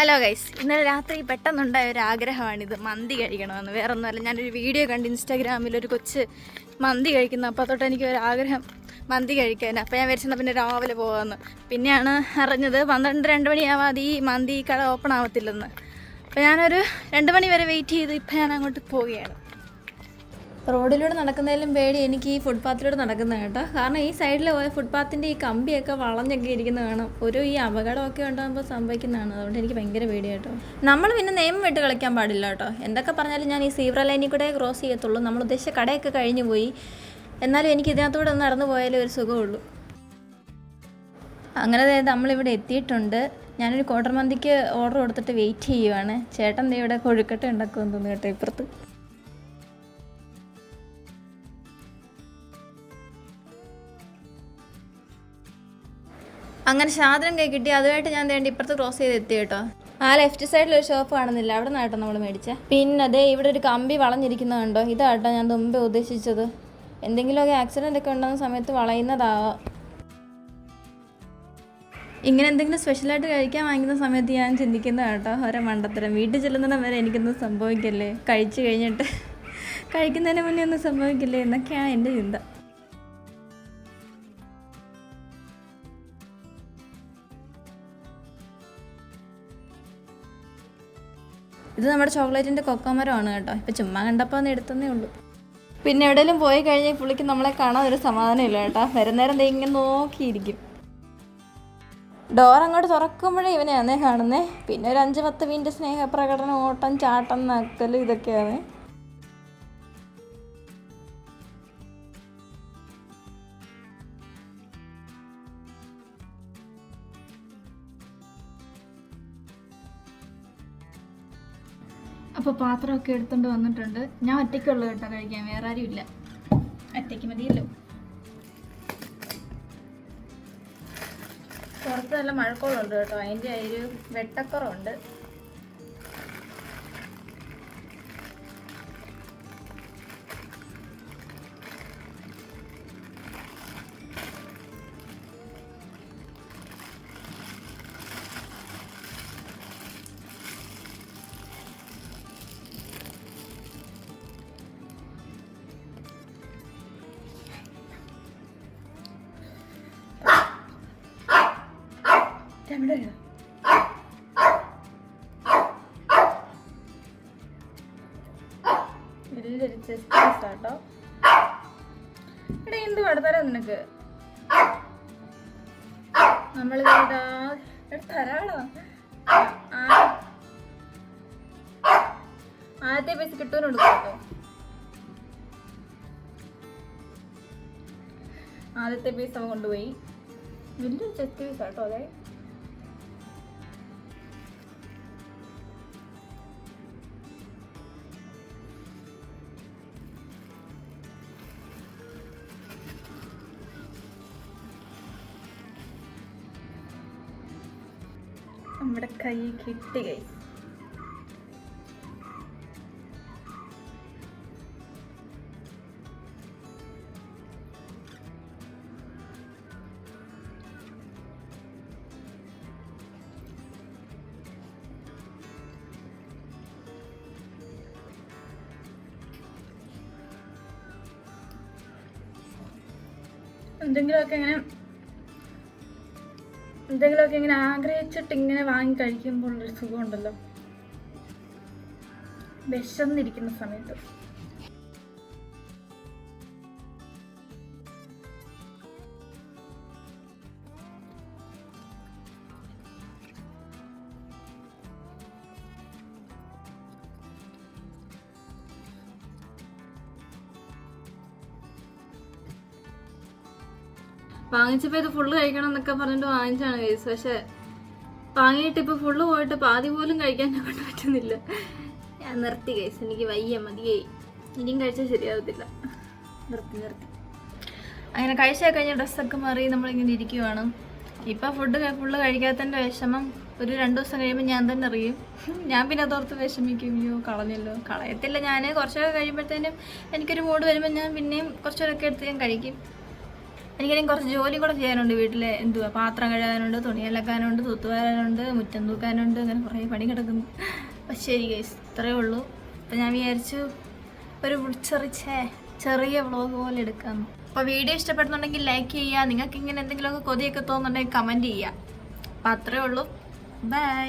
Hello guys ഇന്നലെ രാത്രി പെട്ടെന്നുണ്ടായ ഒരു ആഗ്രഹമാണിത്. മന്തി കഴിക്കണമെന്ന്. വേറെ ഒന്നുമല്ല ഞാനൊരു വീഡിയോ കണ്ട് ഇൻസ്റ്റാഗ്രാമിൽ ഒരു കൊച്ച് മന്തി കഴിക്കുന്നു. അപ്പോൾ തൊട്ട് എനിക്ക് ഒരു ആഗ്രഹം മന്തി കഴിക്കാൻ അപ്പോൾ ഞാൻ വിചാരിച്ചാൽ പിന്നെ രാവിലെ പോകാമെന്ന് പിന്നെയാണ് അറിഞ്ഞത് പന്ത്രണ്ട് രണ്ട് മണിയാവാതെ ഈ മന്തി കട ഓപ്പൺ ആവത്തില്ലെന്ന്. അപ്പോൾ ഞാനൊരു രണ്ട് മണി വരെ വെയിറ്റ് ചെയ്ത് ഇപ്പോൾ ഞാൻ അങ്ങോട്ട് പോവുകയാണ്. റോഡിലൂടെ നടക്കുന്നതിലും പേടി എനിക്ക് ഈ ഫുട്പാത്തിലൂടെ നടക്കുന്ന കേട്ടോ. കാരണം ഈ സൈഡിൽ പോയ ഫുട്പാത്തിന്റെ ഈ കമ്പിയൊക്കെ വളഞ്ഞൊക്കെ ഇരിക്കുന്ന കാണാം. ഒരു ഈ അപകടമൊക്കെ ഉണ്ടാകുമ്പോൾ സംഭവിക്കുന്നതാണ്. അതുകൊണ്ട് എനിക്ക് ഭയങ്കര പേടി കേട്ടോ. നമ്മൾ പിന്നെ നിയമം വിട്ട് കളിക്കാൻ പാടില്ല കേട്ടോ. എന്തൊക്കെ പറഞ്ഞാലും ഞാൻ ഈ സീബ്ര ലൈനിൽ കൂടെ ക്രോസ് ചെയ്യത്തുള്ളൂ. നമ്മൾ ഉദ്ദേശിച്ച കടയൊക്കെ കഴിഞ്ഞു പോയി. എന്നാലും എനിക്ക് ഇതിനകത്തൂടെ ഒന്ന് നടന്നു പോയാലേ ഒരു സുഖമുള്ളൂ അങ്ങനെ നമ്മളിവിടെ എത്തിയിട്ടുണ്ട്. ഞാനൊരു ക്വാർട്ടർ മന്തിക്ക് ഓർഡർ കൊടുത്തിട്ട് വെയിറ്റ് ചെയ്യുവാണ്. ചേട്ടൻ ഇവിടെ കൊഴുക്കട്ട ഉണ്ടാക്കുമെന്ന് തോന്നുന്നു കേട്ടോ ഇപ്പുറത്ത്. അങ്ങനെ സാധനം കൈ കിട്ടി അതുമായിട്ട് ഞാൻ വേണ്ടി ഇപ്പുറത്ത് ക്രോസ് ചെയ്ത് എത്തി കേട്ടോ. ആ ലെഫ്റ്റ് സൈഡിൽ ഒരു ഷോപ്പ് കാണുന്നില്ല. അവിടെ നിന്നാട്ടോ നമ്മൾ മേടിച്ച. പിന്നെ അതെ ഇവിടെ ഒരു കമ്പി വളഞ്ഞിരിക്കുന്നത് കണ്ടോ? ഇതാട്ടോ ഞാൻ മുമ്പേ ഉദ്ദേശിച്ചത്. എന്തെങ്കിലുമൊക്കെ ആക്സിഡന്റ് ഒക്കെ ഉണ്ടാകുന്ന സമയത്ത് വളയുന്നതാവാം. ഇങ്ങനെ എന്തെങ്കിലും സ്പെഷ്യലായിട്ട് കഴിക്കാൻ വാങ്ങിക്കുന്ന സമയത്ത് ഞാൻ ചിന്തിക്കുന്ന കേട്ടോ. ഓരോ മണ്ടത്തരം. വീട്ടിൽ ചെല്ലുന്നിടം വരെ എനിക്കൊന്നും സംഭവിക്കല്ലേ? കഴിച്ചു കഴിഞ്ഞിട്ട്. കഴിക്കുന്നതിന് മുന്നേ ഒന്നും സംഭവിക്കില്ലേ? എന്നൊക്കെയാണ് എന്റെ ചിന്ത. ഇത് നമ്മുടെ ചോക്ലേറ്റിന്റെ കൊക്കമരമാണ് കേട്ടോ. ഇപ്പം ചുമ്മാ കണ്ടപ്പോൾ ഒന്ന് എടുത്തതേ ഉള്ളൂ. പിന്നെ എവിടെയെങ്കിലും പോയി കഴിഞ്ഞാൽ പുള്ളിക്ക് നമ്മളെ കാണാൻ ഒരു സമാധാനം ഇല്ല കേട്ടോ. വരുന്നേരം ദേ ഇങ്ങനെ നോക്കിയിരിക്കും. ഡോർ അങ്ങോട്ട് തുറക്കുമ്പോഴേ ഇവനെയാണേ കാണുന്നേ. പിന്നെ ഒരു അഞ്ച് പത്ത് മിനിറ്റ് സ്നേഹപ്രകടനം ഓട്ടം ചാട്ടം നക്കൽ ഇതൊക്കെയാണ്. അപ്പോൾ പാത്രമൊക്കെ എടുത്തുകൊണ്ട് വന്നിട്ടുണ്ട്. ഞാൻ ഒറ്റയ്ക്കുള്ളൂ കേട്ടോ കഴിക്കാൻ വേറെ ആരും ഇല്ല. ഒറ്റയ്ക്ക് മതിയല്ലോ. പുറത്ത് നല്ല മഴക്കോളുണ്ട് കേട്ടോ. അതിന്റെ ഒരു വെട്ടക്കുറവുണ്ട്. വലിയൊരു ചെസ്റ്റ് കേട്ടോ എന്ത് കടത്തരാം നിനക്ക്. നമ്മൾ തരാളോ ആദ്യത്തെ പൈസ കിട്ടുമെന്ന് കൊടുക്കും കേട്ടോ ആദ്യത്തെ പീസ് അവൻ കൊണ്ടുപോയി. വലിയൊരു ചെസ്റ്റ് കേട്ടോ അതെ. നമ്മുടെ കൈ കിട്ടി കൈ എന്തെങ്കിലുമൊക്കെ ഇങ്ങനെ എന്തെങ്കിലുമൊക്കെ ഇങ്ങനെ ആഗ്രഹിച്ചിട്ട് ഇങ്ങനെ വാങ്ങി കഴിക്കുമ്പോൾ ഒരു സുഖമുണ്ടല്ലോ. വിശന്നിരിക്കുന്ന സമയത്ത്. വാങ്ങിച്ചപ്പോൾ ഇത് ഫുള്ള് കഴിക്കണം എന്നൊക്കെ പറഞ്ഞിട്ട് വാങ്ങിച്ചാണ് കേസ് പക്ഷെ വാങ്ങിയിട്ട് ഇപ്പോൾ ഫുള്ള് പോയിട്ട് പാതി പോലും കഴിക്കാൻ കൊണ്ട് പറ്റുന്നില്ല. ഞാൻ നിർത്തി കേസ് എനിക്ക് വയ്യ മതിയായി. ഇനിയും കഴിച്ചാൽ ശരിയാവത്തില്ല. നിർത്തി നിർത്തി. അങ്ങനെ കഴിച്ചാൽ കഴിഞ്ഞ ഡ്രസ്സൊക്കെ മാറി നമ്മളിങ്ങനെ ഇരിക്കുവാണ്. ഇപ്പം ഫുഡ് ഫുള്ള് കഴിക്കാത്തതിന്റെ വിഷമം ഒരു രണ്ട് ദിവസം കഴിയുമ്പോൾ ഞാൻ തന്നെ അറിയും ഞാൻ പിന്നെ അതോർത്ത് വിഷമിക്കും. അയ്യോ കളഞ്ഞല്ലോ. കളയത്തില്ല ഞാൻ കുറച്ചൊക്കെ കഴിയുമ്പോഴത്തേനും എനിക്കൊരു മൂഡ് വരുമ്പോൾ ഞാൻ പിന്നെയും കുറച്ചൊക്കെ എടുത്ത് ഞാൻ കഴിക്കും. എനിക്കിനി കുറച്ച് ജോലി കൂടെ ചെയ്യാനുണ്ട് വീട്ടിലെ. എന്തുവാ? പാത്രം കഴുകാനുണ്ട് തുണി അലക്കാനുണ്ട് തൂത്തുവാരാനുണ്ട് മുറ്റം തൂക്കാനുണ്ട് അങ്ങനെ കുറേ പണി കിടക്കുന്നു. അപ്പം ശരി ഗൈസ് ഇത്രയേ ഉള്ളൂ. അപ്പം ഞാൻ വിചാരിച്ചു ഒരു ചെറിയ ചെറിയ വ്ളോഗ് പോലെ എടുക്കാം. അപ്പോൾ വീഡിയോ ഇഷ്ടപ്പെടുന്നുണ്ടെങ്കിൽ ലൈക്ക് ചെയ്യുക. നിങ്ങൾക്ക് ഇങ്ങനെ എന്തെങ്കിലുമൊക്കെ കൊതിയൊക്കെ തോന്നുന്നുണ്ടെങ്കിൽ കമന്റ് ചെയ്യുക. അപ്പം അത്രയേ ഉള്ളൂ. ബൈ